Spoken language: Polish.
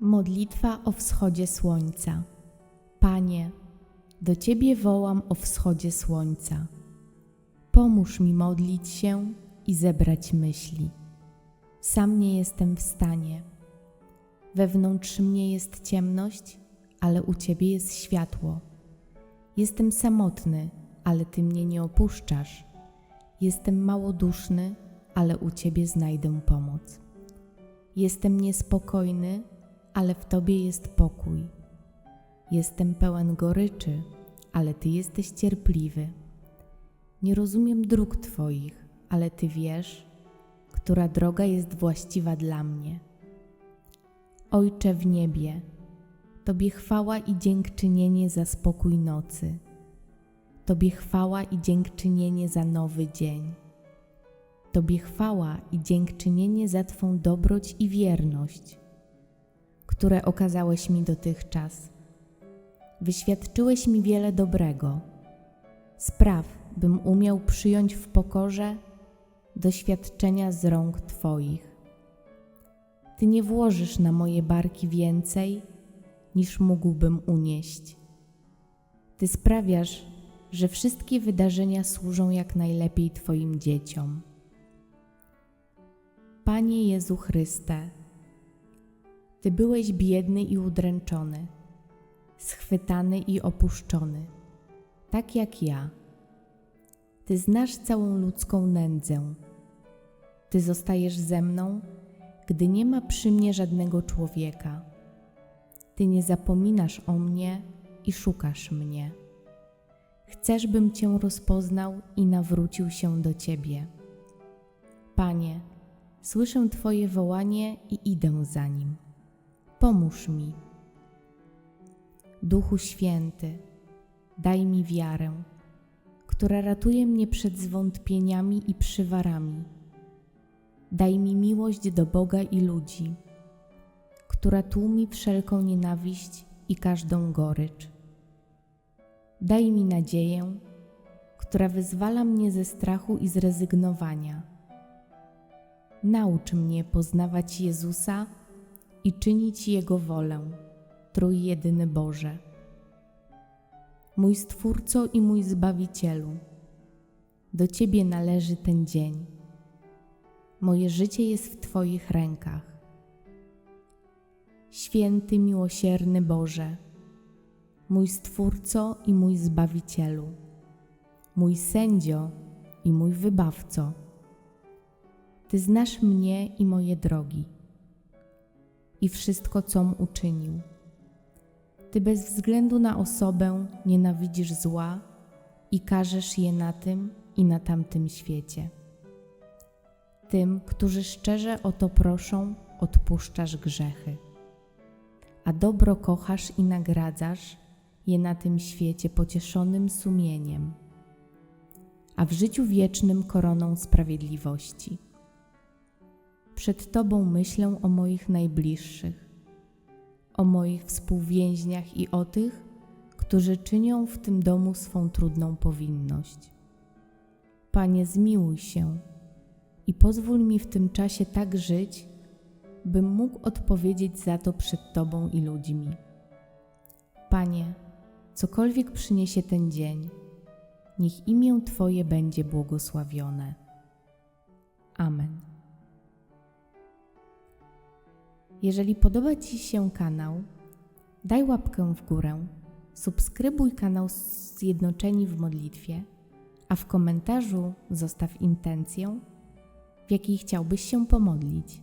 Modlitwa o wschodzie słońca. Panie, do Ciebie wołam o wschodzie słońca. Pomóż mi modlić się i zebrać myśli. Sam nie jestem w stanie. Wewnątrz mnie jest ciemność, ale u Ciebie jest światło. Jestem samotny, ale Ty mnie nie opuszczasz. Jestem małoduszny, ale u Ciebie znajdę pomoc. Jestem niespokojny, ale w Tobie jest pokój. Jestem pełen goryczy, ale Ty jesteś cierpliwy. Nie rozumiem dróg Twoich, ale Ty wiesz, która droga jest właściwa dla mnie. Ojcze w niebie, Tobie chwała i dziękczynienie za spokój nocy. Tobie chwała i dziękczynienie za nowy dzień. Tobie chwała i dziękczynienie za Twą dobroć i wierność, które okazałeś mi dotychczas. Wyświadczyłeś mi wiele dobrego. Spraw, bym umiał przyjąć w pokorze doświadczenia z rąk Twoich. Ty nie włożysz na moje barki więcej, niż mógłbym unieść. Ty sprawiasz, że wszystkie wydarzenia służą jak najlepiej Twoim dzieciom. Panie Jezu Chryste, Ty byłeś biedny i udręczony, schwytany i opuszczony, tak jak ja. Ty znasz całą ludzką nędzę. Ty zostajesz ze mną, gdy nie ma przy mnie żadnego człowieka. Ty nie zapominasz o mnie i szukasz mnie. Chcesz, bym Cię rozpoznał i nawrócił się do Ciebie. Panie, słyszę Twoje wołanie i idę za nim. Pomóż mi. Duchu Święty, daj mi wiarę, która ratuje mnie przed zwątpieniami i przywarami. Daj mi miłość do Boga i ludzi, która tłumi wszelką nienawiść i każdą gorycz. Daj mi nadzieję, która wyzwala mnie ze strachu i zrezygnowania. Naucz mnie poznawać Jezusa i czynić Jego wolę, Trójjedyny Boże. Mój Stwórco i mój Zbawicielu, do Ciebie należy ten dzień. Moje życie jest w Twoich rękach. Święty, miłosierny Boże, mój Stwórco i mój Zbawicielu, mój sędzio i mój wybawco. Ty znasz mnie i moje drogi i wszystko, com uczynił. Ty bez względu na osobę nienawidzisz zła i karzesz je na tym i na tamtym świecie. Tym, którzy szczerze o to proszą, odpuszczasz grzechy, a dobro kochasz i nagradzasz je na tym świecie pocieszonym sumieniem, a w życiu wiecznym koroną sprawiedliwości. Przed Tobą myślę o moich najbliższych, o moich współwięźniach i o tych, którzy czynią w tym domu swą trudną powinność. Panie, zmiłuj się i pozwól mi w tym czasie tak żyć, bym mógł odpowiedzieć za to przed Tobą i ludźmi. Panie, cokolwiek przyniesie ten dzień, niech imię Twoje będzie błogosławione. Amen. Jeżeli podoba Ci się kanał, daj łapkę w górę, subskrybuj kanał Zjednoczeni w modlitwie, a w komentarzu zostaw intencję, w jakiej chciałbyś się pomodlić.